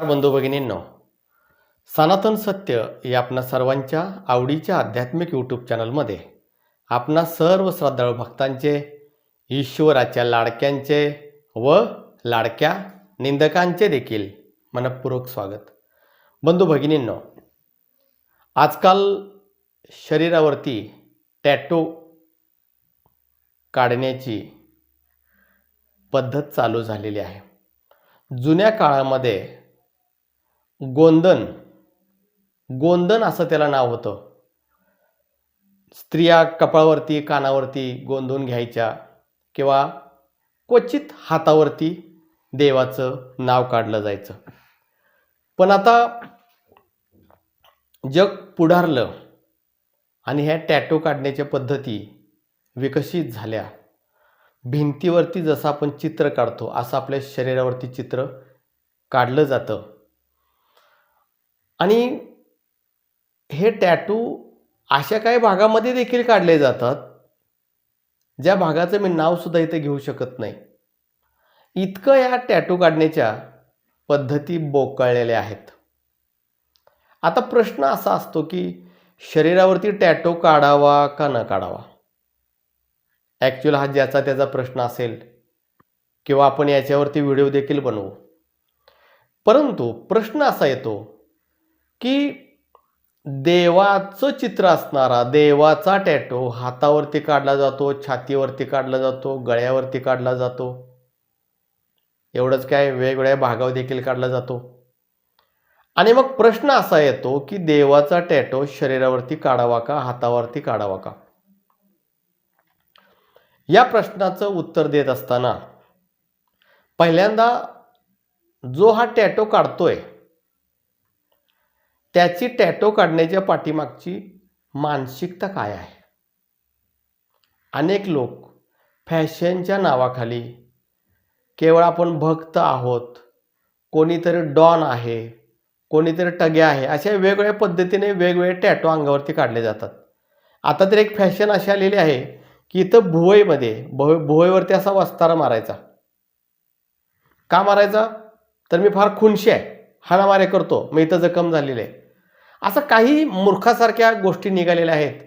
नमस्कार बंधू भगिनींनो सनातन सत्य या आपणा सर्वांच्या आवडीच्या आध्यात्मिक यूट्यूब चॅनलमध्ये आपणा सर्व श्रद्धाळू भक्तांचे ईश्वराच्या लाडक्यांचे व लाडक्या निंदकांचे देखील मनपूर्वक स्वागत. बंधू भगिनींनो आजकाल शरीरावरती टॅटो काढण्याची पद्धत चालू झालेली आहे. जुन्या काळामध्ये गोंदन. गोंदन असं त्याला नाव होतं. स्त्रिया कपाळावरती कानावरती गोंदून घ्यायच्या किंवा क्वचित हातावरती देवाचं नाव काढलं जायचं. पण आता जग पुढारलं आणि ह्या टॅटो काढण्याच्या पद्धती विकसित झाल्या. भिंतीवरती जसं आपण चित्र काढतो असं आपल्या शरीरावरती चित्र काढलं जातं. आणि हे टॅटू अशा काही भागामध्ये देखील काढले जातात ज्या भागाचं मी नावसुद्धा इथे घेऊ शकत नाही. इतकं या टॅटू काढण्याच्या पद्धती बोकळलेल्या आहेत. आता प्रश्न असा असतो की शरीरावरती टॅटो काढावा का न काढावा? ॲक्च्युअल हा ज्याचा त्याचा प्रश्न असेल किंवा आपण याच्यावरती व्हिडिओ देखील बनवू. परंतु प्रश्न असा येतो की देवाचं चित्र असणारा देवाचा टॅटो हातावरती काढला जातो छातीवरती काढला जातो गळ्यावरती काढला जातो. एवढंच काय वेगवेगळ्या भागावर देखील काढला जातो. आणि मग प्रश्न असा येतो की देवाचा टॅटो शरीरावरती काढावा का हातावरती काढावा का? या प्रश्नाचं उत्तर देत असताना पहिल्यांदा जो हा टॅटो काढतोय त्याची टॅटो काढण्याच्या पाठीमागची मानसिकता काय आहे? अनेक लोक फॅशनच्या नावाखाली केवळ आपण भक्त आहोत कोणीतरी डॉन आहे कोणीतरी टगे आहे अशा वेगवेगळ्या पद्धतीने वेगवेगळे टॅटो अंगावरती काढले जातात. आता तर एक फॅशन अशी आलेली आहे की इथं भुवईमध्ये भुव भुवईवरती असा वस्तारा मारायचा. का मारायचा? तर मी फार खुनशी आहे. हाणामारे करतो. मग इथं जखम झालेली आहे. असं काही मूर्खासारख्या गोष्टी निघालेल्या आहेत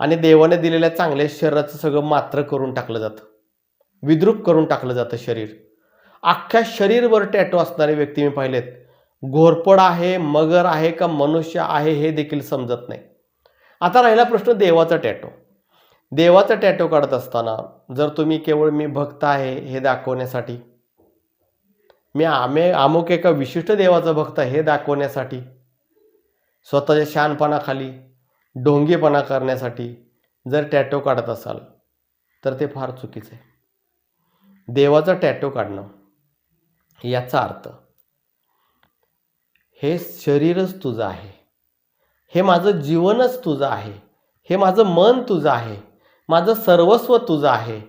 आणि देवाने दिलेल्या चांगल्या शरीराचं सगळं मात्र करून टाकलं जातं. विद्रूप करून टाकलं जातं शरीर. अख्ख्या शरीरवर टॅटो असणारे व्यक्ती मी पाहिलेत. घोरपड आहे मगर आहे का मनुष्य आहे हे देखील समजत नाही. आता राहिला प्रश्न देवाचा टॅटो देवाचा टॅटो काढत असताना जर तुम्ही केवळ मी भक्त आहे हे दाखवण्यासाठी मी आमे अमुक एका विशिष्ट देवाचा भक्त आहे हे दाखवण्यासाठी स्वतःच्या शानपणाखाली डोंगेपणा करण्यासाठी जर टॅटो काढत असाल तर ते फार चुकीचं आहे. देवाचा टॅटो काढणं याचा अर्थ हे शरीरच तुझं आहे. हे माझं जीवनच तुझं आहे. हे माझं मन तुझं आहे. माझं सर्वस्व तुझं आहे.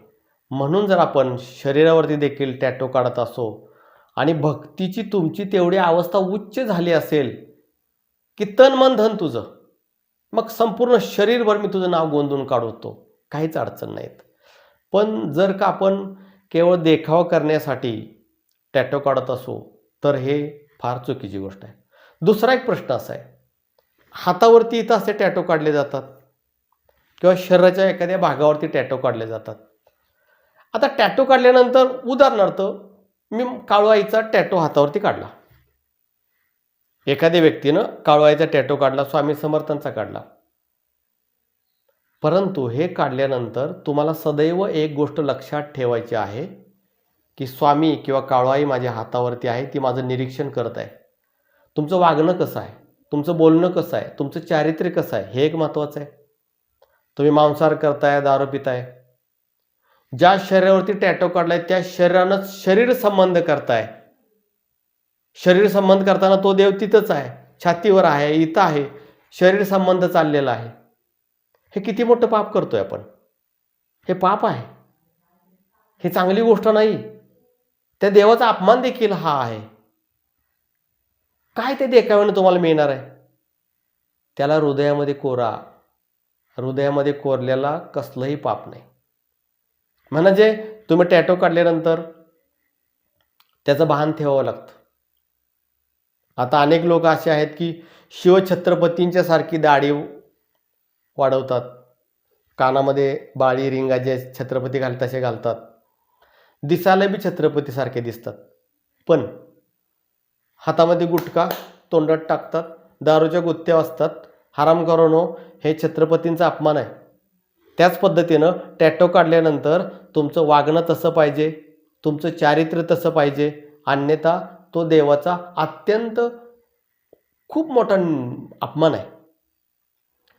म्हणून जर आपण शरीरावरती देखील टॅटो काढत असो आणि भक्तीची तुमची तेवढी अवस्था उच्च झाली असेल की तन मन धन तुझं. मग संपूर्ण शरीरभर मी तुझं नाव गोंधून काढवतो काहीच अडचण नाहीत. पण जर का आपण केवळ देखावा करण्यासाठी टॅटो काढत असो तर हे फार चुकीची गोष्ट आहे. दुसरा एक प्रश्न असा आहे. हातावरती इथं असे टॅटो काढले जातात. किंवा शरीराच्या एखाद्या भागावरती टॅटो काढले जातात. आता टॅटो काढल्यानंतर उदाहरणार्थ मी काळू आईचा टॅटो हातावरती काढला. एखाद्या व्यक्तीनं काळवायचा टॅटो काढला स्वामी समर्थांचा काढला. परंतु हे काढल्यानंतर तुम्हाला सदैव एक गोष्ट लक्षात ठेवायची आहे की स्वामी किंवा काळवाई माझ्या हातावरती आहे ती माझं निरीक्षण करत आहे. तुमचं वागणं कसं आहे? तुमचं बोलणं कसं आहे? तुमचं चारित्र्य कसं आहे? हे एक महत्त्वाचं आहे. तुम्ही मांसाहार करताय दारू पिताय. ज्या शरीरावरती टॅटो काढलाय त्या शरीरानं शरीर संबंध करताय. शरीर संबंध करताना तो देव तिथंच आहे छातीवर आहे इथं आहे. शरीर संबंध चाललेला आहे. हे किती मोठं पाप करतोय आपण. हे पाप आहे. हे चांगली गोष्ट नाही. त्या देवाचा अपमान देखील हा आहे. काय ते देखाव्याने तुम्हाला मिळणार आहे? त्याला हृदयामध्ये कोरा. हृदयामध्ये कोरलेला कसलंही पाप नाही. म्हणजे तुम्ही टॅटो काढल्यानंतर त्याचं भान ठेवावं लागतं. आता अनेक लोक असे आहेत की शिवछत्रपतींच्या सारखी दाढी वाढवतात. कानामध्ये बाळी रिंगा जे छत्रपती घालतात तसे घालतात. दिसायला बी छत्रपतीसारखे दिसतात. पण हातामध्ये गुटखा तोंडात टाकतात दारूच्या गुत्त्या असतात हराम करोनो हे छत्रपतींचा अपमान आहे. त्याच पद्धतीनं टॅटो काढल्यानंतर तुमचं वागणं तसं पाहिजे तुमचं चारित्र्य तसं पाहिजे अन्यथा तो देवाचा अत्यंत खूप मोठा अपमान आहे.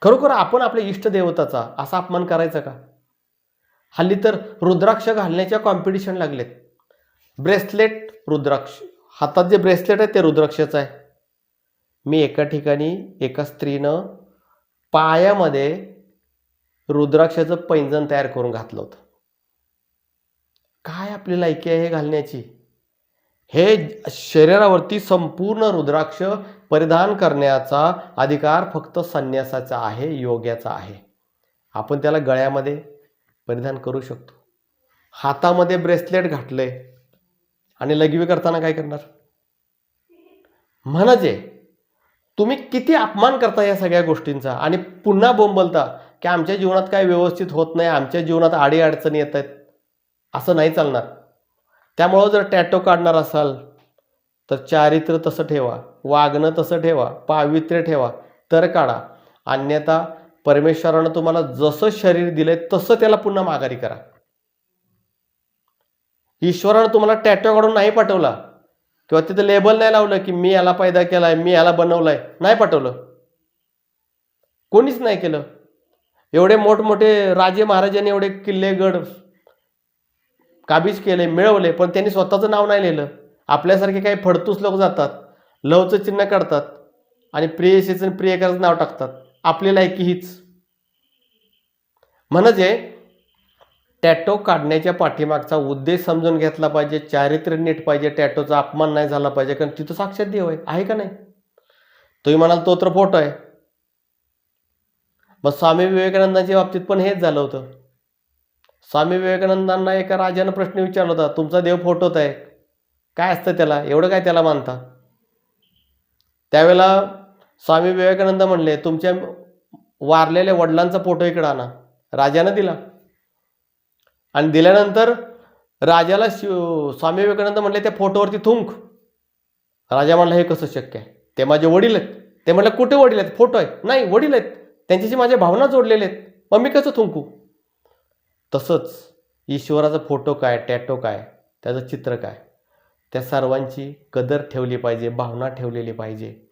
खरोखर आपण आपल्या इष्टदेवताचा असा अपमान करायचा का? हल्ली तर रुद्राक्ष घालण्याच्या कॉम्पिटिशन लागलेत. ब्रेसलेट रुद्राक्ष. हातात जे ब्रेसलेट आहे ते रुद्राक्षचं आहे. मी एका ठिकाणी एका स्त्रीनं पायामध्ये रुद्राक्षाचं पैंजण तयार करून घातलं होतं. काय आपली लायकी आहे हे घालण्याची? हे शरीरावरती संपूर्ण रुद्राक्ष परिधान करण्याचा अधिकार फक्त संन्यासाचा आहे योग्याचा आहे. आपण त्याला गळ्यामध्ये परिधान करू शकतो. हातामध्ये ब्रेसलेट घातले आणि लघवी करताना काय करणार? म्हणजे तुम्ही किती अपमान करता या सगळ्या गोष्टींचा आणि पुन्हा बोंबलता की आमच्या जीवनात काय व्यवस्थित होत नाही आमच्या जीवनात आडी अडचणी येत आहेत. असं नाही चालणार. त्यामुळं जर टॅटो काढणार असाल तर चारित्र्य तसं ठेवा वागणं तसं ठेवा पावित्र्य ठेवा तर काढा. अन्यथा परमेश्वरानं तुम्हाला जसं शरीर दिलंय तसं त्याला पुन्हा माघारी करा. ईश्वरानं तुम्हाला टॅटो काढून नाही पाठवला किंवा तिथं लेबल नाही लावलं की मी याला पैदा केलाय मी याला बनवलाय नाही पाठवलं. कोणीच नाही केलं. एवढे मोठमोठे राजे महाराजांनी एवढे किल्ले गड काबीज केले मिळवले पण त्यांनी स्वतःचं नाव नाही लिहिलं. आपल्यासारखे काही फडतूस लोक जातात लवचं चिन्ह काढतात आणि प्रियशीचं आणि प्रियकराचं नाव टाकतात. आपली लायकी हीच. म्हणजे टॅटो काढण्याच्या पाठीमागचा उद्देश समजून घेतला पाहिजे चारित्र्य नीट पाहिजे टॅटोचा अपमान नाही झाला पाहिजे कारण तिथं साक्षात देव आहे आहे का नाही? तुम्ही म्हणाल तो तर फोटो आहे. मग स्वामी विवेकानंदांच्या बाबतीत पण हेच झालं होतं. स्वामी विवेकानंदांना एका राजानं प्रश्न विचारला होता तुमचा देव फोटोत आहे. काय असतं त्याला? एवढं काय त्याला मानता? त्यावेळेला स्वामी विवेकानंद म्हणले तुमच्या वारलेल्या वडिलांचा फोटो इकडं आणा. राजानं दिला. आणि दिल्यानंतर राजाला शिव स्वामी विवेकानंद म्हणले त्या फोटोवरती थुंक. राजा म्हणला हे कसं शक्य आहे? ते माझे वडील आहेत. ते म्हणलं कुठे वडील आहेत? फोटो आहे. नाही वडील आहेत. त्यांच्याशी माझ्या भावना जोडलेल्या आहेत. मग मी कसं थुंकू? तसंच ईश्वराचा फोटो काय टॅटो काय त्याचं चित्र काय त्या सर्वांची कदर ठेवली पाहिजे भावना ठेवलेली पाहिजे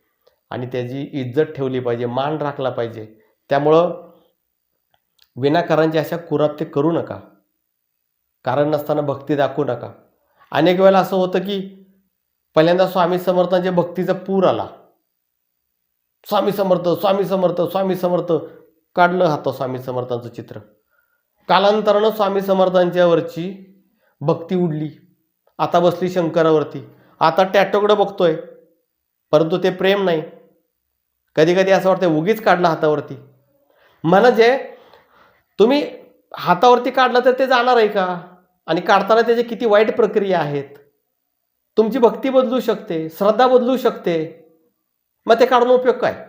आणि त्याची इज्जत ठेवली पाहिजे मान राखला पाहिजे. त्यामुळं विनाकारांची अशा कुराप्ते करू नका. कारण नसताना भक्ती दाखवू नका. अनेक वेळेला असं होतं की पहिल्यांदा स्वामी समर्थांच्या भक्तीचा पूर आला. स्वामी समर्थ स्वामी समर्थ स्वामी समर्थ काढलं हातं स्वामी समर्थांचं चित्र. कालांतरानं स्वामी समर्थांच्यावरची भक्ती उडली. आता बसली शंकरावरती. आता टॅटोकडं बघतोय. परंतु ते प्रेम नाही. कधी कधी असं वाटतं उगीच काढलं हातावरती. म्हणजे तुम्ही हातावरती काढलं तर ते जाणार आहे का? आणि काढताना त्याचे किती वाईट प्रक्रिया आहेत? तुमची भक्ती बदलू शकते श्रद्धा बदलू शकते. मग ते काढून उपयोग काय?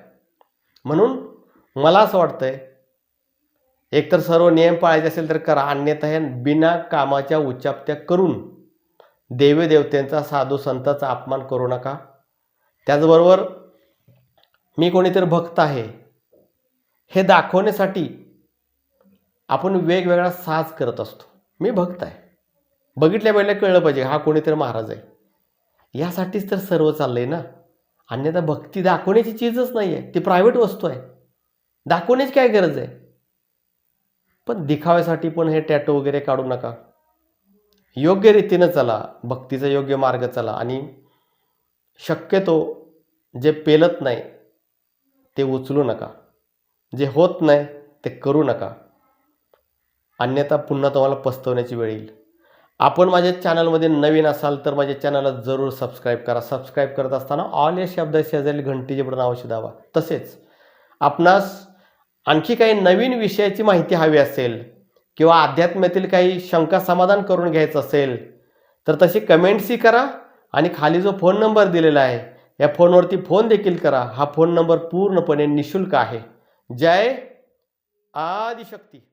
म्हणून मला असं वाटतंय एकतर सर्व नियम पाळायचे असेल तर करा. अन्यथा हे बिना कामाच्या उच्चाप्त्या करून देवदेवतेंचा साधू संतांचा अपमान करू नका. त्याचबरोबर मी कोणीतरी भक्त आहे हे दाखवण्यासाठी आपण वेगवेगळा साज करत असतो. मी भक्त आहे. बघितल्या वेळेला कळलं पाहिजे हा कोणीतरी महाराज आहे. यासाठीच तर सर्व चाललंय ना? अन्यथा भक्ती दाखवण्याची चीजच नाही आहे ती प्रायव्हेट वस्तू आहे. दाखवण्याची काय गरज आहे? पण दिखाव्यासाठी पण हे टॅटो वगैरे काढू नका. योग्य रीतीनं चला भक्तीचा योग्य मार्ग चला आणि शक्यतो जे पेलत नाही ते उचलू नका. जे होत नाही ते करू नका. अन्यथा पुन्हा तुम्हाला पस्तवण्याची वेळ येईल. आपण माझ्या चॅनलमध्ये नवीन असाल तर माझ्या चॅनलला जरूर सबस्क्राईब करा. सबस्क्राईब करत असताना ऑल या शब्द शेजारी घंटीचे बटन अवश्य दावा तसेच आपणास आणखी काही नवीन विषयाची माहिती हवी असेल किंवा अध्यात्मातील काही शंका समाधान करून घ्यायचं असेल तर तशी कमेंट्सही करा आणि खाली जो फोन नंबर दिलेला आहे या फोनवरती फोन देखील करा. हा फोन नंबर पूर्णपणे निशुल्क आहे. जय आदिशक्ती.